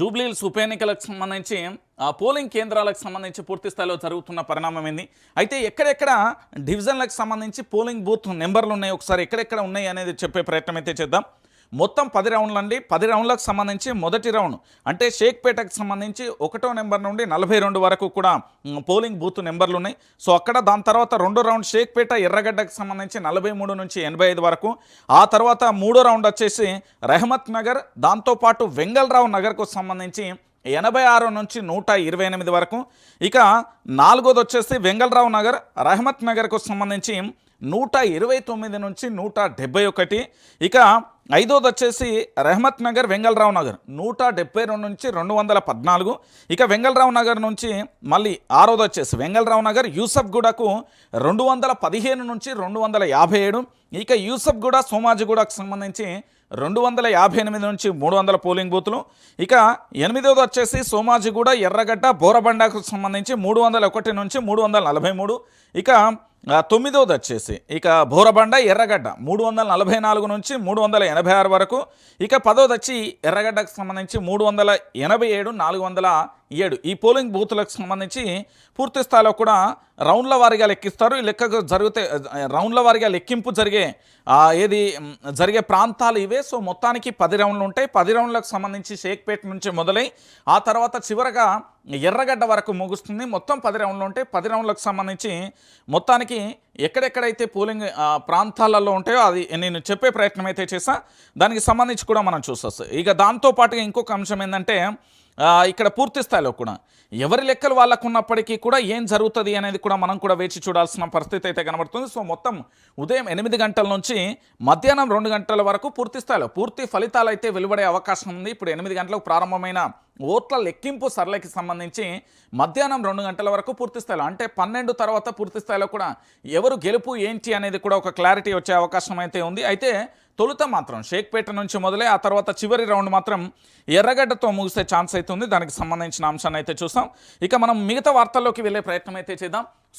జూబ్లీహిల్స్ ఉప ఎన్నికలకు సంబంధించి ఆ పోలింగ్ కేంద్రాలకు సంబంధించి పూర్తి స్థాయిలో జరుగుతున్న పరిణామం ఏంది? అయితే ఎక్కడెక్కడ డివిజన్లకు సంబంధించి పోలింగ్ బూత్ నెంబర్లు ఉన్నాయి? ఒకసారి ఎక్కడెక్కడ ఉన్నాయి అనేది చెప్పే ప్రయత్నం అయితే చేద్దాం. మొత్తం పది రౌండ్లు అండి. పది రౌండ్లకు సంబంధించి మొదటి రౌండ్ అంటే షేక్పేటకు సంబంధించి ఒకటో నెంబర్ నుండి నలభై రెండు వరకు కూడా పోలింగ్ బూత్ నెంబర్లు ఉన్నాయి. సో అక్కడ దాని తర్వాత రెండో రౌండ్ షేక్పేట ఎర్రగడ్డకు సంబంధించి నలభై మూడు నుంచి ఎనభై ఐదు వరకు. ఆ తర్వాత మూడో రౌండ్ వచ్చేసి రెహమత్ నగర్ దాంతోపాటు వెంగళరావు నగర్కు సంబంధించి ఎనభై ఆరు నుంచి నూట ఇరవై ఎనిమిది వరకు. ఇక నాలుగోది వచ్చేసి వెంగళరావు నగర్ రహమత్ నగర్కు సంబంధించి నూట ఇరవై తొమ్మిది నుంచి నూట డెబ్బై ఒకటి. ఇక ఐదోది వచ్చేసి రెహమత్ నగర్ వెంగళరావు నగర్. నూట డెబ్బై రెండు నుంచి రెండు వందల పద్నాలుగు. ఇక వెంగళరావు నగర్ నుంచి మళ్ళీ ఆరోది వచ్చేసి వెంగళరావు నగర్ యూసఫ్గూడకు రెండు వందల పదిహేను నుంచి రెండు వందల యాభై ఏడు. ఇక యూసఫ్గూడ సోమాజిగూడకు సంబంధించి రెండు వందల యాభై ఎనిమిది నుంచి మూడు వందల పోలింగ్ బూతులు. ఇక ఎనిమిదవది వచ్చేసి సోమాజిగూడ ఎర్రగడ్డ బోరబండకు సంబంధించి మూడు వందల ఒకటి నుంచి మూడు వందల నలభై మూడు. ఇక తొమ్మిదవది వచ్చేసి ఇక బోరబండ ఎర్రగడ్డ మూడు వందల నలభై నాలుగు నుంచి మూడు వందల ఎనభై ఆరు వరకు. ఇక పదవది వచ్చి ఎర్రగడ్డకు సంబంధించి మూడు వందల ఎనభై ఏడు నాలుగు వందల ఏడు. ఈ పోలింగ్ బూత్లకు సంబంధించి పూర్తి స్థాయిలో కూడా రౌండ్ల వారీగా లెక్కిస్తారు. ఈ లెక్కకు జరిగితే రౌండ్ల వారీగా లెక్కింపు జరిగే ఏది జరిగే ప్రాంతాలు ఇవే. సో మొత్తానికి పది రౌండ్లు ఉంటాయి. పది రౌండ్లకు సంబంధించి షేక్పేట్ నుంచి మొదలై ఆ తర్వాత చివరగా ఎర్రగడ్డ వరకు ముగుస్తుంది. మొత్తం పది రౌండ్లు ఉంటాయి. పది రౌండ్లకు సంబంధించి మొత్తానికి ఎక్కడెక్కడైతే పోలింగ్ ప్రాంతాలలో ఉంటాయో అది నేను చెప్పే ప్రయత్నం అయితే చేసా దానికి సంబంధించి కూడా మనం చూసొస్తాం. ఇక దాంతోపాటుగా ఇంకొక అంశం ఏంటంటే ఇక్కడ పూర్తి స్థాయిలో కూడా. ఎవరి లెక్కలు వాళ్ళకు ఉన్నప్పటికీ కూడా ఏం జరుగుతుంది అనేది కూడా మనం కూడా వేచి చూడాల్సిన పరిస్థితి అయితే కనబడుతుంది. సో మొత్తం ఉదయం ఎనిమిది గంటల నుంచి మధ్యాహ్నం రెండు గంటల వరకు పూర్తి స్థాయిలో పూర్తి ఫలితాలు అయితే వెలువడే అవకాశం ఉంది. ఇప్పుడు ఎనిమిది గంటలకు ప్రారంభమైన ఓట్ల లెక్కింపు సరళకి సంబంధించి మధ్యాహ్నం రెండు గంటల వరకు పూర్తి స్థాయిలో అంటే పన్నెండు తర్వాత పూర్తి స్థాయిలో కూడా ఎవరు గెలుపు ఏంటి అనేది కూడా ఒక క్లారిటీ వచ్చే అవకాశం అయితే ఉంది. అయితే తొలుత మాత్రం షేక్పేట నుంచి మొదలై ఆ తర్వాత చివరి రౌండ్ మాత్రం ఎర్రగడ్డతో ముగిసే ఛాన్స్ అయితే ఉంది. దానికి సంబంధించిన అంశాన్ని అయితే చూస్తాం. ఇక మనం మిగతా వార్తల్లోకి వెళ్ళే ప్రయత్నం అయితే చేద్దాం.